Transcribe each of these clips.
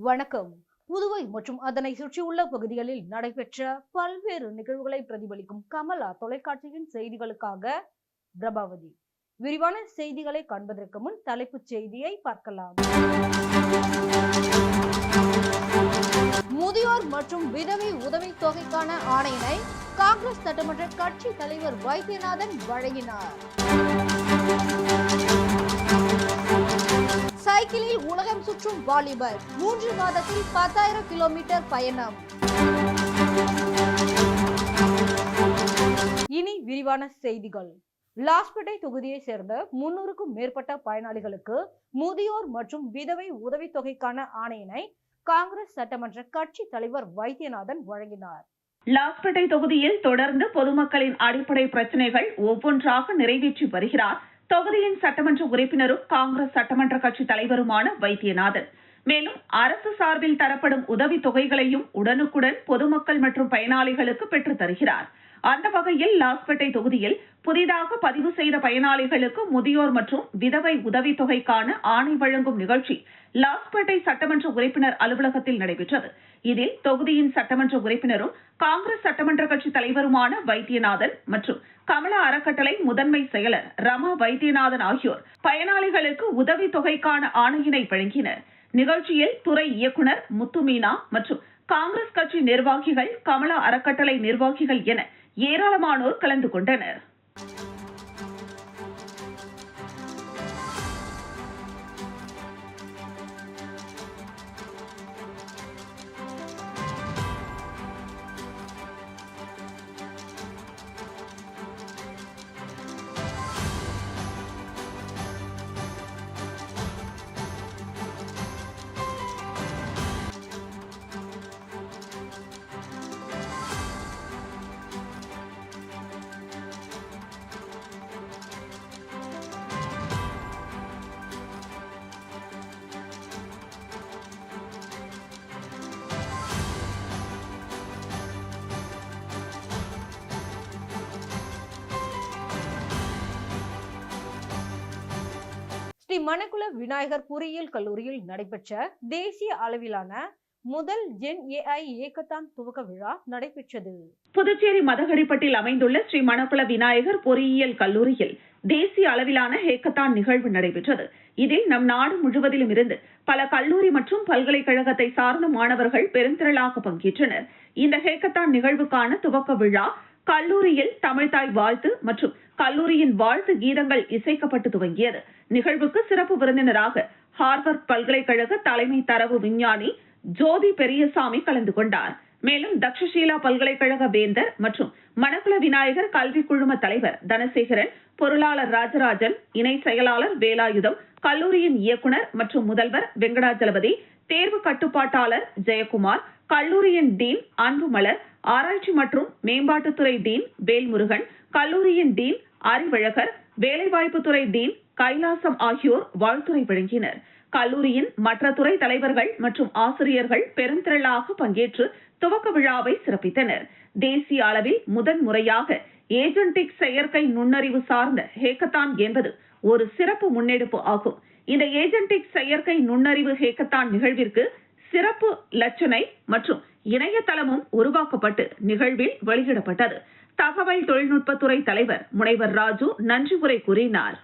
வணக்கம். புதுவை மற்றும் அதனை சுற்றியுள்ள பகுதிகளில் நடைபெற்ற பல்வேறு நிகழ்வுகளை பிரதிபலிக்கும் கமலா தொலைக்காட்சியின் செய்திகளுக்காக பிரபாவதி. விரிவான செய்திகளை காண்பதற்கு முன் தலைப்புச் செய்தியை பார்க்கலாம். முதியோர் மற்றும் விதவை உதவித் தொகைக்கான ஆணையினை காங்கிரஸ் சட்டமன்ற கட்சி தலைவர் வைத்தியநாதன் வழங்கினார். சைக்கிளில் உலகம் சுற்றும் வாலிபர். மூன்று மாதத்தில் பத்தாயிரம் கிலோமீட்டர் பயணம். இனி விரிவான செய்திகள். லாஸ்பேட்டை தொகுதியை சேர்ந்த முன்னூறுக்கும் மேற்பட்ட பயனாளிகளுக்கு முதியோர் மற்றும் விதவை உதவித்தொகைக்கான ஆணையினை காங்கிரஸ் சட்டமன்ற கட்சி தலைவர் வைத்தியநாதன் வழங்கினார். லாஸ்பேட்டை தொகுதியில் தொடர்ந்து பொதுமக்களின் அடிப்படை பிரச்சனைகள் ஒவ்வொன்றாக நிறைவேற்றி வருகிறார் தொகுதியின் சட்டமன்ற உறுப்பினரும் காங்கிரஸ் சட்டமன்ற கட்சி தலைவருமான வைத்தியநாதன். மேலும் அரசு சார்பில் தரப்படும் உதவி தொகைகளையும் உடனுக்குடன் பொதுமக்கள் மற்றும் பயனாளிகளுக்கு பெற்றுத் தருகிறார். அந்த வகையில் லாஸ்பேட்டை தொகுதியில் புதிதாக பதிவு செய்த பயனாளிகளுக்கு முதியோர் மற்றும் விதவை உதவித் தொகைக்கான ஆணை வழங்கும் நிகழ்ச்சி லாஸ்பேட்டை சட்டமன்ற உறுப்பினர் அலுவலகத்தில் நடைபெற்றது. இதில் தொகுதியின் சட்டமன்ற உறுப்பினரும் காங்கிரஸ் சட்டமன்ற கட்சி தலைவருமான வைத்தியநாதன் மற்றும் கமல அறக்கட்டளை முதன்மை செயலர் ரமா வைத்தியநாதன் ஆகியோர் பயனாளிகளுக்கு உதவித் தொகைக்கான ஆணையினை வழங்கினர். நிகழ்ச்சியில் துறை இயக்குனர் முத்துமீனா மற்றும் காங்கிரஸ் கட்சி நிர்வாகிகள் கமல அறக்கட்டளை நிர்வாகிகள் என ஏராளமானோர் கலந்து கொண்டனர். மணக்குள விநாயகர் பொறியியல் கல்லூரியில் நடைபெற்ற தேசிய அளவிலான முதல் ஜென் ஏஐ இயக்கத்தான் துவக்க விழா நடைபெற்றது. புதுச்சேரி மதகடிப்பட்டில் அமைந்துள்ள ஸ்ரீ மணக்குள விநாயகர் பொறியியல் கல்லூரியில் தேசிய அளவிலான ஹேக்கத்தான் நிகழ்வு நடைபெற்றது. இதில் நம் நாடு முழுவதிலும் இருந்து பல கல்லூரி மற்றும் பல்கலைக்கழகத்தை சார்ந்த மாணவர்கள் பெருந்திரளாக பங்கேற்றனர். இந்த ஹேக்கத்தான் நிகழ்வுக்கான துவக்க விழா கல்லூரியில் தமிழ்தாய் வாழ்த்து மற்றும் கல்லூரியின் வாழ்த்து கீதங்கள் இசைக்கப்பட்டு துவங்கியது. நிகழ்வுக்கு சிறப்பு விருந்தினராக ஹார்வர்ட் பல்கலைக்கழக தலைமை தரவு விஞ்ஞானி ஜோதி பெரியசாமி கலந்து கொண்டார். மேலும் தக்ஷசீலா பல்கலைக்கழக வேந்தர் மற்றும் மணக்குள விநாயகர் கல்வி குழும தலைவர் தனசேகரன் பொருளாளர் ராஜராஜன் இணை செயலாளர் வேலாயுதம் கல்லூரியின் இயக்குனர் மற்றும் முதல்வர் வெங்கடாஜலபதி தேர்வு கட்டுப்பாட்டாளர் ஜெயக்குமார் கல்லூரியின் டீன் அன்புமலர் ஆராய்ச்சி மற்றும் மேம்பாட்டுத்துறை டீன் வேல்முருகன் கல்லூரியின் டீன் அறிவழகர் வேலைவாய்ப்புத்துறை டீன் கைலாசம் ஆகியோர் வாழ்த்துரை வழங்கினர். கல்லூரியின் மற்ற துறை தலைவர்கள் மற்றும் ஆசிரியர்கள் பெருந்திரளாக பங்கேற்று துவக்க விழாவை சிறப்பித்தனர். தேசிய அளவில் முதன் முறையாக ஏஜென்டிக் செயற்கை நுண்ணறிவு சார்ந்த ஹேக்கத்தான் என்பது ஒரு சிறப்பு முன்னெடுப்பு ஆகும். இந்த ஏஜென்டிக் செயற்கை நுண்ணறிவு ஹேக்கத்தான் நிகழ்விற்கு சிறப்பு லட்சணை மற்றும் இணையதளமும் உருவாக்கப்பட்டு நிகழ்வில் வெளியிடப்பட்டது. தகவல் தொழில்நுட்பத்துறை தலைவர் முனைவர் ராஜு நன்றி உரை கூறினார்.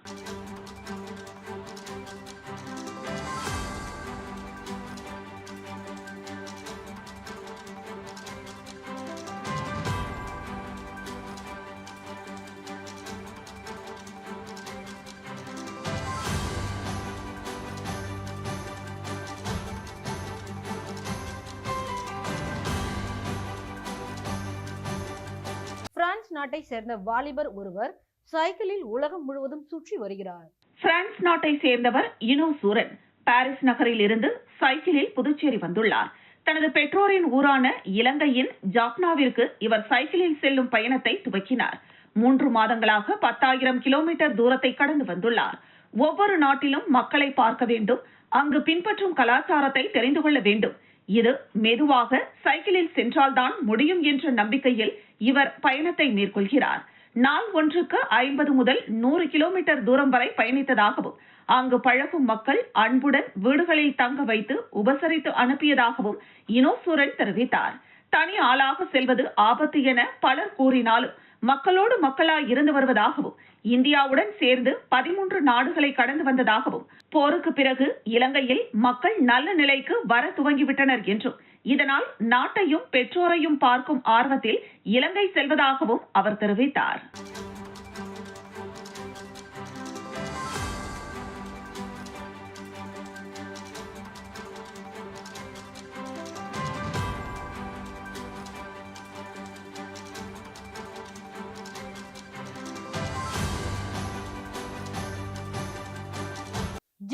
நாட்டை சேர்ந்த வாலிபர் ஒருவர் சைக்கிளில் உலகம் முழுவதும் சுற்றி வருகிறார். பிரான்ஸ் நாட்டை சேர்ந்தவர் இனோ சூரன். பாரிஸ் நகரில் இருந்து சைக்கிளில் புதுச்சேரி வந்துள்ளார். தனது பெற்றோரின் ஊரான இலங்கையின் ஜாப்னாவிற்கு இவர் சைக்கிளில் செல்லும் பயணத்தை துவக்கினார். மூன்று மாதங்களாக பத்தாயிரம் கிலோமீட்டர் தூரத்தை கடந்து வந்துள்ளார். ஒவ்வொரு நாட்டிலும் மக்களை பார்க்க வேண்டும் அங்கு பின்பற்றும் கலாச்சாரத்தை தெரிந்து கொள்ள வேண்டும் இது மெதுவாக சைக்கிளில் சென்றால்தான் முடியும் என்ற நம்பிக்கையில் இவர் பயணத்தை மேற்கொள்கிறார். நாள் ஒன்றுக்கு ஐம்பது முதல் நூறு கிலோமீட்டர் தூரம் வரை பயணித்ததாகவும் அங்கு பழகும் மக்கள் அன்புடன் வீடுகளில் தங்க வைத்து உபசரித்து அனுப்பியதாகவும் இனோசூரன் தெரிவித்தார். தனி ஆளாக செல்வது ஆபத்து என பலர் கூறினாலும் மக்களோடு மக்களாய் இருந்து வருவதாகவும் இந்தியாவுடன் சேர்ந்து பதிமூன்று நாடுகளை கடந்து வந்ததாகவும் போருக்கு பிறகு இலங்கையில் மக்கள் நல்ல நிலைக்கு வர துவங்கிவிட்டனர் என்றும் இதனால் நாட்டையும் பெற்றோரையும் பார்க்கும் ஆர்வத்தில் இலங்கை செல்வதாகவும் அவர் தெரிவித்தார்.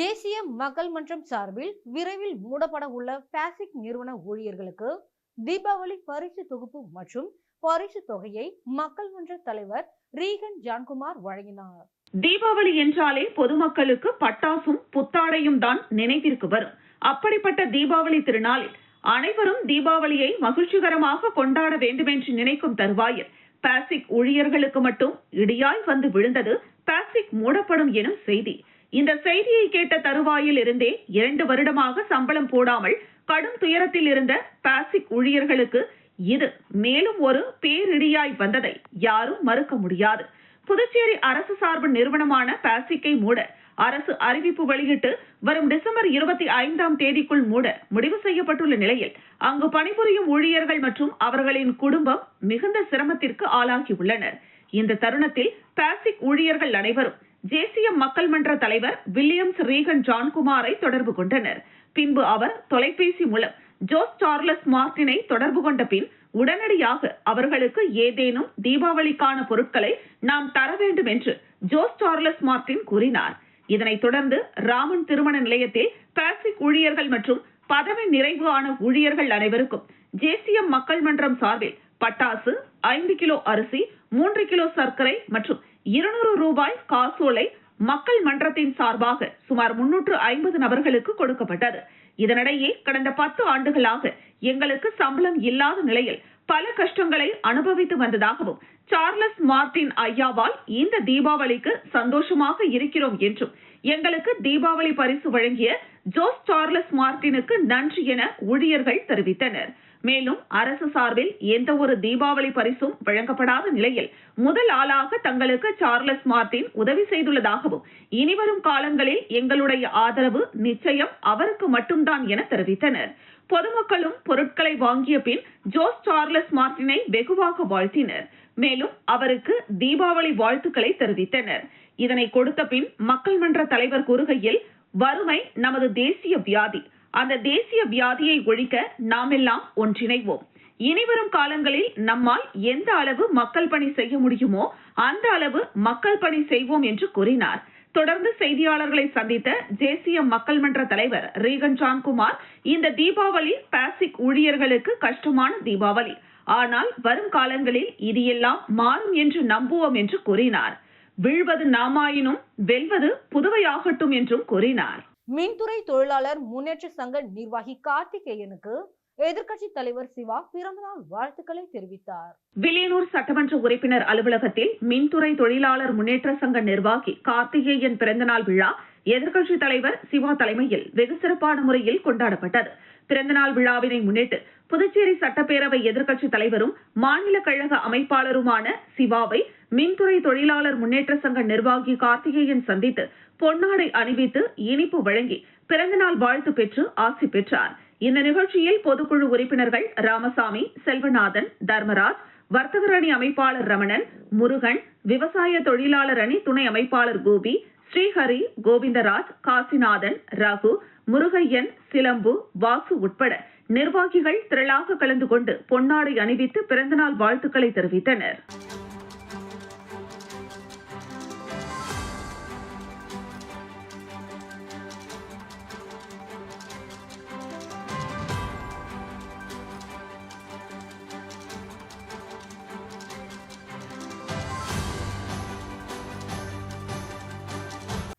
தேசிய மக்கள் மன்றம் சார்பில் விரைவில் மூடப்பட உள்ள பாசிக் நிறுவன ஊழியர்களுக்கு தீபாவளி பரிசு தொகுப்பு மற்றும் பரிசு தொகையை மக்கள் மன்ற தலைவர் ரீகன் ஜான்குமார் வழங்கினார். தீபாவளி என்றாலே பொதுமக்களுக்கு பட்டாசும் புத்தாடையும் தான் நினைவிற்கு வரும். அப்படிப்பட்ட தீபாவளி திருநாளில் அனைவரும் தீபாவளியை மகிழ்ச்சிகரமாக கொண்டாட வேண்டுமென்று நினைக்கும் தருவாயில் பாசிக் ஊழியர்களுக்கு மட்டும் இடியாய் வந்து விழுந்தது பாசிக் மூடப்படும் எனும் செய்தி. இந்த செய்தியை கேட்ட தருவாயில் இருந்தே இரண்டு வருடமாக சம்பளம் போடாமல் கடும் துயரத்தில் இருந்த பாசிக் ஊழியர்களுக்கு இது மேலும் ஒரு பேரிடியாய் வந்ததை யாரும் மறுக்க முடியாது. புதுச்சேரி அரசு சார்பு நிறுவனமான பாசிக்கை மூட அரசு அறிவிப்பு வெளியிட்டு வரும் டிசம்பர் இருபத்தி ஐந்தாம் தேதிக்குள் மூட முடிவு செய்யப்பட்டுள்ள நிலையில் அங்கு பணிபுரியும் ஊழியர்கள் மற்றும் அவர்களின் குடும்பம் மிகுந்த சிரமத்திற்கு ஆளாகியுள்ளனர் இந்த தருணத்தில் பாசிக் ஊழியர்கள் அனைவரும் தேசிய மக்கள் மன்ற தலைவர் வில்லியம்ஸ் ரீகன் ஜான்குமாரை தொடர்பு கொண்டனர். பின்பு அவர் தொலைபேசி மூலம் ஜோஸ் சார்லஸ் மார்டினை தொடர்பு கொண்ட பின் உடனடியாக அவர்களுக்கு ஏதேனும் தீபாவளிக்கான பொருட்களை நாம் தர வேண்டும் என்று ஜோஸ் சார்லஸ் மார்டின் கூறினார். இதனைத் தொடர்ந்து ராமன் திருமண நிலையத்தில் பாசிக் ஊழியர்கள் மற்றும் பதவி நிறைவு ஆன ஊழியர்கள் அனைவருக்கும் தேசிய மக்கள் மன்றம் சார்பில் பட்டாசு ஐந்து கிலோ அரிசி மூன்று கிலோ சர்க்கரை மற்றும் இருநூறு ரூபாய் காசோலை மக்கள் மன்றத்தின் சார்பாக சுமார் முன்னூற்று ஐம்பது நபர்களுக்கு கொடுக்கப்பட்டது. இதனிடையே கடந்த பத்து ஆண்டுகளாக எங்களுக்கு சம்பளம் இல்லாத நிலையில் பல கஷ்டங்களை அனுபவித்து வந்ததாகவும் சார்லஸ் மார்டின் ஐயாவால் இந்த தீபாவளிக்கு சந்தோஷமாக இருக்கிறோம் என்றும் எங்களுக்கு தீபாவளி பரிசு வழங்கிய ஜோஸ் சார்லஸ் மார்டினுக்கு நன்றி என ஊழியர்கள் தெரிவித்தனர். மேலும் அரசு சார்பில் எந்த ஒரு தீபாவளி பரிசும் வழங்கப்படாத நிலையில் முதல் ஆளாக தங்களுக்கு சார்லஸ் மார்டின் உதவி செய்துள்ளதாகவும் இனிவரும் காலங்களில் எங்களுடைய ஆதரவு நிச்சயம் அவருக்கு மட்டும்தான் என தெரிவித்தனர். பொதுமக்களும் பொருட்களை வாங்கிய பின் ஜோஸ் சார்லஸ் மார்டினை வெகுவாக வாழ்த்தினர். மேலும் அவருக்கு தீபாவளி வாழ்த்துக்களை தெரிவித்தனர். இதனை கொடுத்த பின் மக்கள் மன்ற தலைவர் கூறுகையில் வறுமை நமது தேசிய வியாதி. அந்த தேசிய வியாதியை ஒழிக்க நாமெல்லாம் ஒன்றிணைவோம். இனிவரும் காலங்களில் நம்மால் எந்த அளவு மக்கள் பணி செய்ய முடியுமோ அந்த அளவு மக்கள் பணி செய்வோம் என்று கூறினார். தொடர்ந்து செய்தியாளர்களை சந்தித்த தேசிய மக்கள் மன்ற தலைவர் ரீகன் ஜான்குமார் இந்த தீபாவளி பாசிக் ஊழியர்களுக்கு கஷ்டமான தீபாவளி. ஆனால் வரும் காலங்களில் இது எல்லாம் மாறும் என்று நம்புவோம் என்று கூறினார். வீழ்வது நாமாயினும் வெல்வது புதுவையாகட்டும் என்றும் கூறினார். மின்துறை தொழிலாளர் முன்னேற்ற சங்க நிர்வாகி கார்த்திகேயனுக்கு எதிர்கட்சி தலைவர் சிவா பிறந்தநாள் வாழ்த்துக்களை தெரிவித்தார். வில்லியனூர் சட்டமன்ற உறுப்பினர் அலுவலகத்தில் மின்துறை தொழிலாளர் முன்னேற்ற சங்க நிர்வாகி கார்த்திகேயன் பிறந்தநாள் விழா எதிர்க்கட்சி தலைவர் சிவா தலைமையில் வெகு சிறப்பான முறையில் கொண்டாடப்பட்டது. பிறந்தநாள் விழாவினை முன்னிட்டு புதுச்சேரி சட்டப்பேரவை எதிர்க்கட்சி தலைவரும் மாநில கழக அமைப்பாளருமான சிவாவை மின்துறை தொழிலாளர் முன்னேற்ற சங்க நிர்வாகி கார்த்திகேயன் சந்தித்து பொன்னாடை அணிவித்து இனிப்பு வழங்கி பிறந்தநாள் வாழ்த்து பெற்று ஆசி பெற்றார். இந்த நிகழ்ச்சியில் பொதுக்குழு உறுப்பினர்கள் ராமசாமி செல்வநாதன் தர்மராஜ் வர்த்தகர் அணி அமைப்பாளர் ரமணன் முருகன் விவசாய தொழிலாளர் அணி துணை அமைப்பாளர் கோபி ஸ்ரீஹரி கோவிந்தராஜ் காசிநாதன் ரகு முருகையன் சிலம்பு வாசு உட்பட நிர்வாகிகள் திரளாக கலந்து கொண்டு பொன்னாடை அணிவித்து பிறந்தநாள் வாழ்த்துக்களை தெரிவித்தனர்.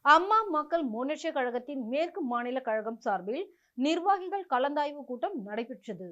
அம்மா மக்கள் முன்னேற்ற கழகத்தின் மேற்கு மாநில கழகம் சார்பில் நிர்வாகிகள் கலந்தாய்வு கூட்டம் நடைபெற்றது.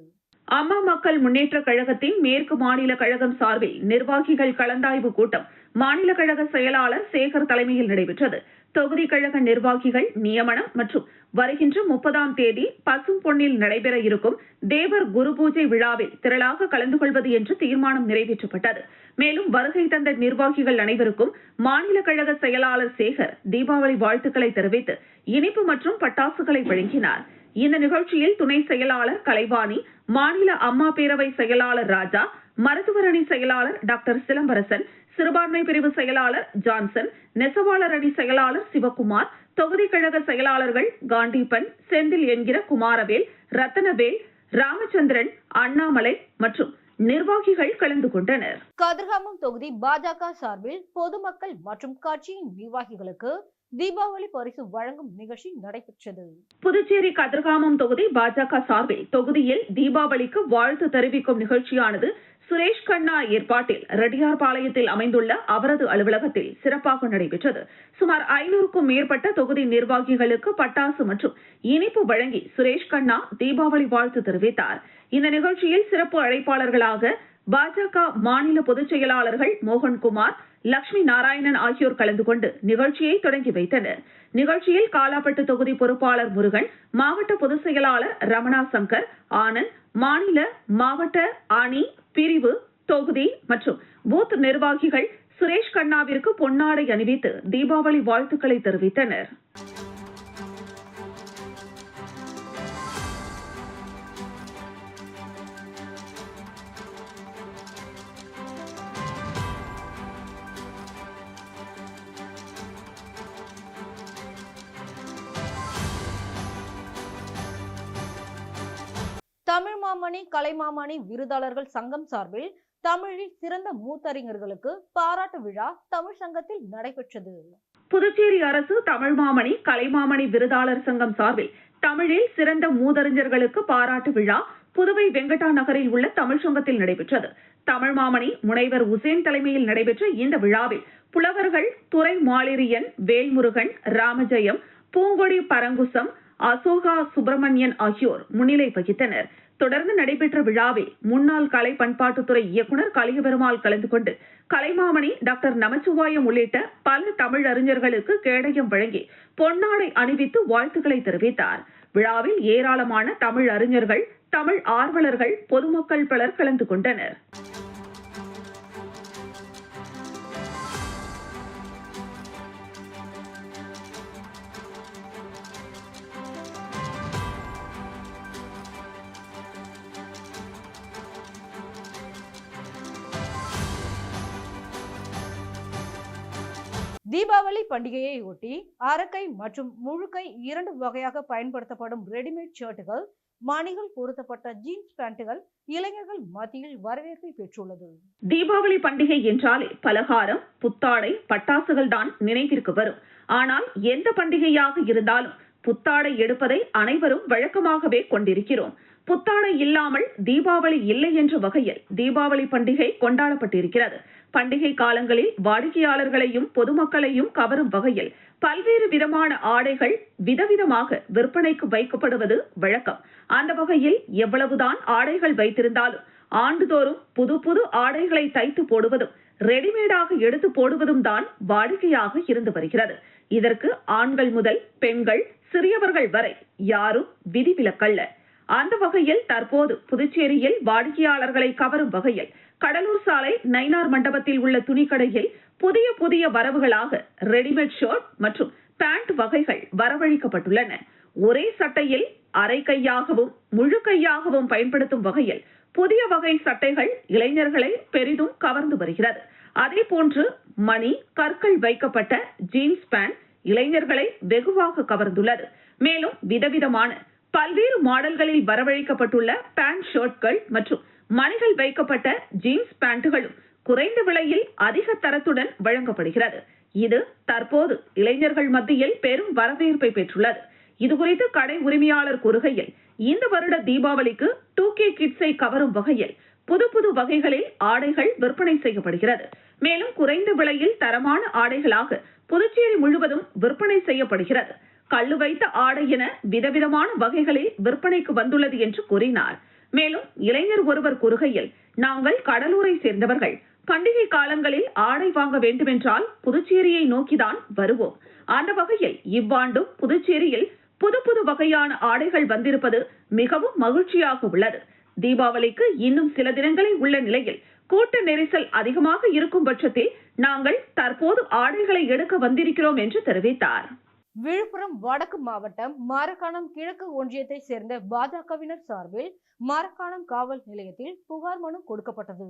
அம்மா மக்கள் முன்னேற்ற கழகத்தின் மேற்கு மாநில கழகம் சார்பில் நிர்வாகிகள் கலந்தாய்வு கூட்டம் மாநில கழக செயலாளர் சேகர் தலைமையில் நடைபெற்றது. தொகுதி கழக நிர்வாகிகள் நியமனம் மற்றும் வருகின்ற முப்பதாம் தேதி பசும் பொன்னில் நடைபெற இருக்கும் தேவர் குரு பூஜை விழாவில் திரளாக கலந்து கொள்வது என்று தீர்மானம் நிறைவேற்றப்பட்டது. மேலும் வருகை தந்த நிர்வாகிகள் அனைவருக்கும் மாநில கழக செயலாளர் சேகர் தீபாவளி வாழ்த்துக்களை தெரிவித்து இனிப்பு மற்றும் பட்டாசுகளை வழங்கினார். இந்த நிகழ்ச்சியில் துணை செயலாளர் கலைவாணி மாநில அம்மா பேரவை செயலாளர் ராஜா மருத்துவர் அணி செயலாளர் டாக்டர் சிலம்பரசன் சிறுபான்மை பிரிவு செயலாளர் ஜான்சன் நெசவாளர் அணி செயலாளர் சிவகுமார் தொகுதி கழக செயலாளர்கள் காண்டீபன் செந்தில் என்கிற குமாரவேல் ரத்தனவேல் ராமச்சந்திரன் அண்ணாமலை மற்றும் நிர்வாகிகள் கலந்து கொண்டனர். கதிர்காமம் தொகுதி பாஜக சார்பில் பொதுமக்கள் மற்றும் கட்சியின் நிர்வாகிகளுக்கு தீபாவளி பரிசு வழங்கும் நிகழ்ச்சி நடைபெற்றது. புதுச்சேரி கதிர்காமம் தொகுதி பாஜக சார்பில் தொகுதியில் தீபாவளிக்கு வாழ்த்து தெரிவிக்கும் நிகழ்ச்சியானது சுரேஷ் கண்ணா ஏற்பாட்டில் ரெட்டியார்பாளையத்தில் அமைந்துள்ள அவரது அலுவலகத்தில் சிறப்பாக நடைபெற்றது. சுமார் ஐநூறுக்கும் மேற்பட்ட தொகுதி நிர்வாகிகளுக்கு பட்டாசு மற்றும் இனிப்பு வழங்கி சுரேஷ் கண்ணா தீபாவளி வாழ்த்து தெரிவித்தார். இந்த நிகழ்ச்சியில் சிறப்பு அழைப்பாளர்களாக பாஜக மாநில பொதுச் செயலாளர்கள் மோகன்குமார் லட்சுமி நாராயணன் ஆகியோர் கலந்து கொண்டு நிகழ்ச்சியை தொடங்கி வைத்தனர். நிகழ்ச்சியில் காலாப்பட்டு தொகுதி பொறுப்பாளர் முருகன் மாவட்ட பொதுச் செயலாளர் ரமணா சங்கர் ஆனந்த் மாநில மாவட்ட அணி பிரிவு தொகுதி மற்றும் பூத் நிர்வாகிகள் சுரேஷ் கண்ணாவிற்கு பொன்னாடை அணிவித்து தீபாவளி வாழ்த்துக்களை தெரிவித்தனர். தமிழ் மாமணி கலைமாமணி விருதாளர்கள் சங்கம் சார்பில் தமிழில் சிறந்த மூத்தறிஞர்களுக்கு பாராட்டு விழா தமிழ் சங்கத்தில் நடைபெற்றது. புதுச்சேரி அரசு தமிழ் மாமணி கலைமாமணி விருதாளர் சங்கம் சார்பில் தமிழில் சிறந்த மூதறிஞர்களுக்கு பாராட்டு விழா புதுவை வெங்கடா நகரில் உள்ள தமிழ் சங்கத்தில் நடைபெற்றது. தமிழ் மாமணி முனைவர் உசேன் தலைமையில் நடைபெற்ற இந்த விழாவில் புலவர்கள் துறை மாலிரியன் வேல்முருகன் ராமஜெயம் பூங்கொடி பரங்குசம் அசோகா சுப்பிரமணியன் ஆகியோர் முன்னிலை வகித்தனர். தொடர்ந்து நடைபெற்ற விழாவில் முன்னாள் கலை பண்பாட்டுத்துறை இயக்குநர் கலியபெருமாள் கலந்து கொண்டு கலைமாமணி டாக்டர் நமச்சிவாயம் உள்ளிட்ட பல தமிழ் அறிஞர்களுக்கு கேடயம் வழங்கி பொன்னாடை அணிவித்து வாழ்த்துக்களை தெரிவித்தார். விழாவில் ஏராளமான தமிழ் அறிஞர்கள் தமிழ் ஆர்வலர்கள் பொதுமக்கள் பலர் கலந்து கொண்டனர். தீபாவளி பண்டிகையை ஒட்டி அரக்கை மற்றும் முழுக்கை இரண்டு வகையாக பயன்படுத்தப்படும் ரெடிமேட் ஷர்ட்டுகள் மணிகள் பொருத்தப்பட்ட ஜீன்ஸ் பேண்ட்டுகள் இளைஞர்கள் மத்தியில் வரவேற்பை பெற்றுள்ளது. தீபாவளி பண்டிகை என்றாலே பலகாரம் புத்தாடை பட்டாசுகள் தான் நினைவிற்கு வரும். ஆனால் எந்த பண்டிகையாக இருந்தாலும் புத்தாடை எடுப்பதை அனைவரும் வழக்கமாகவே கொண்டிருக்கிறோம். புத்தாடை இல்லாமல் தீபாவளி இல்லை என்ற வகையில் தீபாவளி பண்டிகை கொண்டாடப்பட்டிருக்கிறது. பண்டிகை காலங்களில் வாடிக்கையாளர்களையும் பொதுமக்களையும் கவரும் வகையில் பல்வேறு விதமான ஆடைகள் விதவிதமாக விற்பனைக்கு வைக்கப்படுவது வழக்கம். அந்த வகையில் எவ்வளவுதான் ஆடைகள் வைத்திருந்தாலும் ஆண்டுதோறும் புது புது ஆடைகளை தைத்து போடுவதும் ரெடிமேடாக எடுத்து போடுவதும் தான் வாடிக்கையாக இருந்து வருகிறது. இதற்கு ஆண்கள் முதல் பெண்கள் சிறியவர்கள் வரை யாரும் விதிவிலக்கல்ல. அந்த வகையில் தற்போது புதுச்சேரியில் வாடிக்கையாளர்களை கவரும் வகையில் கடலூர் சாலை நைனார் மண்டபத்தில் உள்ள துணிக்கடையில் புதிய புதிய வரவுகளாக ரெடிமேட் ஷர்ட் மற்றும் பேண்ட் வகைகள் வரவழைக்கப்பட்டுள்ளன. ஒரே சட்டையில் அரை கையாகவும் முழு கையாகவும் பயன்படுத்தும் வகையில் புதிய வகை சட்டைகள் இளைஞர்களை பெரிதும் கவர்ந்து வருகிறது. அதே போன்று மணி கற்கள் வைக்கப்பட்ட ஜீன்ஸ் பேண்ட் இளைஞர்களை வெகுவாக கவர்ந்துள்ளது. மேலும் விதவிதமான பல்வேறு மாடல்களில் வரவழைக்கப்பட்டுள்ள பேண்ட் ஷர்ட்கள் மற்றும் மணிகள் வைக்கப்பட்ட ஜீன்ஸ் பேண்ட்டுகளும் குறைந்த விலையில் அதிக தரத்துடன் வழங்கப்படுகிறது. இது தற்போது இளைஞர்கள் மத்தியில் பெரும் வரவேற்பை பெற்றுள்ளது. இதுகுறித்து கடை உரிமையாளர் கூறுகையில் இந்த வருட தீபாவளிக்கு டூ கே கிட்ஸை கவரும் வகையில் புது புது வகைகளில் ஆடைகள் விற்பனை செய்யப்படுகிறது. மேலும் குறைந்த விலையில் தரமான ஆடைகளாக புதுச்சேரி முழுவதும் விற்பனை செய்யப்படுகிறது. கல்லு வைத்த ஆடை என விதவிதமான வகைகளில் விற்பனைக்கு வந்துள்ளது என்று கூறினார். மேலும் இளைஞர் ஒருவர் கூறுகையில் நாங்கள் கடலூரை சேர்ந்தவர்கள். பண்டிகை காலங்களில் ஆடை வாங்க வேண்டுமென்றால் புதுச்சேரியை நோக்கிதான் வருவோம். அந்த வகையில் இவ்வாண்டும் புதுச்சேரியில் புது புது வகையான ஆடைகள் வந்திருப்பது மிகவும் மகிழ்ச்சியாக உள்ளது. தீபாவளிக்கு இன்னும் சில தினங்களே உள்ள நிலையில் கூட்ட நெரிசல் அதிகமாக இருக்கும் பட்சத்தில் நாங்கள் தற்போது ஆடைகளை எடுக்க வந்திருக்கிறோம் என்று தெரிவித்தார். விழுப்புரம் வடக்கு மாவட்டம் மாரக்காணம் கிழக்கு ஒன்றியத்தை சேர்ந்த பாஜகவினர் சார்பில் மாரக்காணம் காவல் நிலையத்தில் புகார் மனு கொடுக்கப்பட்டது.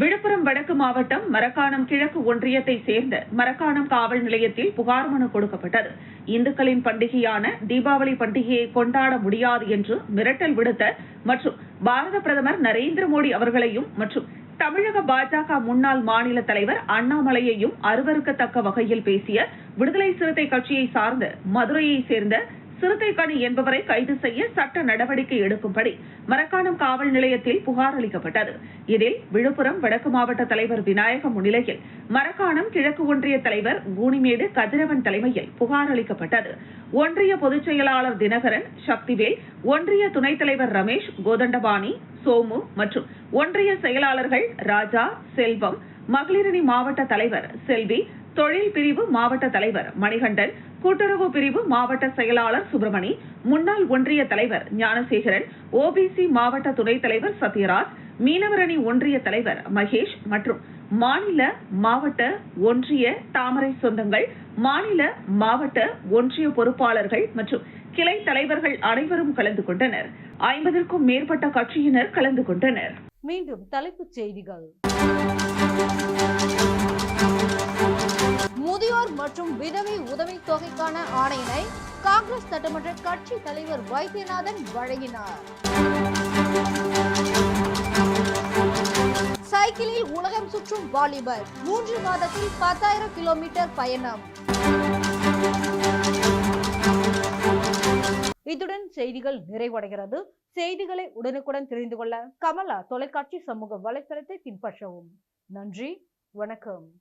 விழுப்புரம் வடக்கு மாவட்டம் மரக்காணம் கிழக்கு ஒன்றியத்தை சேர்ந்த மரக்காணம் காவல் நிலையத்தில் புகார் மனு கொடுக்கப்பட்டது. இந்துக்களின் பண்டிகையான தீபாவளி பண்டிகையை கொண்டாட முடியாது என்று மிரட்டல் விடுத்த மற்றும் பாரத பிரதமர் நரேந்திர மோடி அவர்களையும் மற்றும் தமிழக பாஜக முன்னாள் மாநில தலைவர் அண்ணாமலையையும் அருவருக்கத்தக்க வகையில் பேசிய விடுதலை சிறுத்தை கட்சியை சார்ந்த மதுரையை சேர்ந்த சிறுத்தைக்கணி என்பவரை கைது செய்ய சட்ட நடவடிக்கை எடுக்கும்படி மரக்காணம் காவல் நிலையத்தில் புகார் அளிக்கப்பட்டது. இதில் விழுப்புரம் வடக்கு மாவட்ட தலைவர் விநாயகம் முன்னிலையில் மரக்காணம் கிழக்கு ஒன்றிய தலைவர் கூனிமேடு கதிரவன் தலைமையில் புகார் அளிக்கப்பட்டது. ஒன்றிய பொதுச் செயலாளர் தினகரன் சக்திவேல் ஒன்றிய துணைத் தலைவர் ரமேஷ் கோதண்டபாணி சோமு மற்றும் ஒன்றிய செயலாளர்கள் ராஜா செல்வம் மகளிரணி மாவட்ட தலைவர் செல்வி தொழில் பிரிவு மாவட்ட தலைவர் மணிகண்டன் கூட்டுறவு பிரிவு மாவட்ட செயலாளர் சுப்பிரமணி முன்னாள் ஒன்றிய தலைவர் ஞானசேகரன் ஓபிசி மாவட்ட துணைத் தலைவர் சத்யராஜ் மீனவரணி ஒன்றிய தலைவர் மகேஷ் மற்றும் மாநில மாவட்ட ஒன்றிய தாமரை சொந்தங்கள் மாநில மாவட்ட ஒன்றிய பொறுப்பாளர்கள் மற்றும் கிளை தலைவர்கள் அனைவரும் கலந்து கொண்டனர். ஐம்பதற்கும் மேற்பட்ட கட்சியினர் கலந்து கொண்டனர். மீண்டும் தலைப்புச் செய்திகள். மற்றும் விதவை உதவித் தொகைக்கான ஆணையினை காங்கிரஸ் சட்டமன்ற கட்சி தலைவர் வைத்தியநாதன் வழங்கினார். சைக்கிளில் உலகம் சுற்றும் வாலிபர். மூன்று மாதத்தில் பத்தாயிரம் கிலோமீட்டர் பயணம். இத்துடன் செய்திகள் நிறைவடைகிறது. செய்திகளை உடனுக்குடன் தெரிந்து கொள்ள கமலா தொலைக்காட்சி சமூக வலைத்தளத்தை பின்பற்றவும். நன்றி வணக்கம்.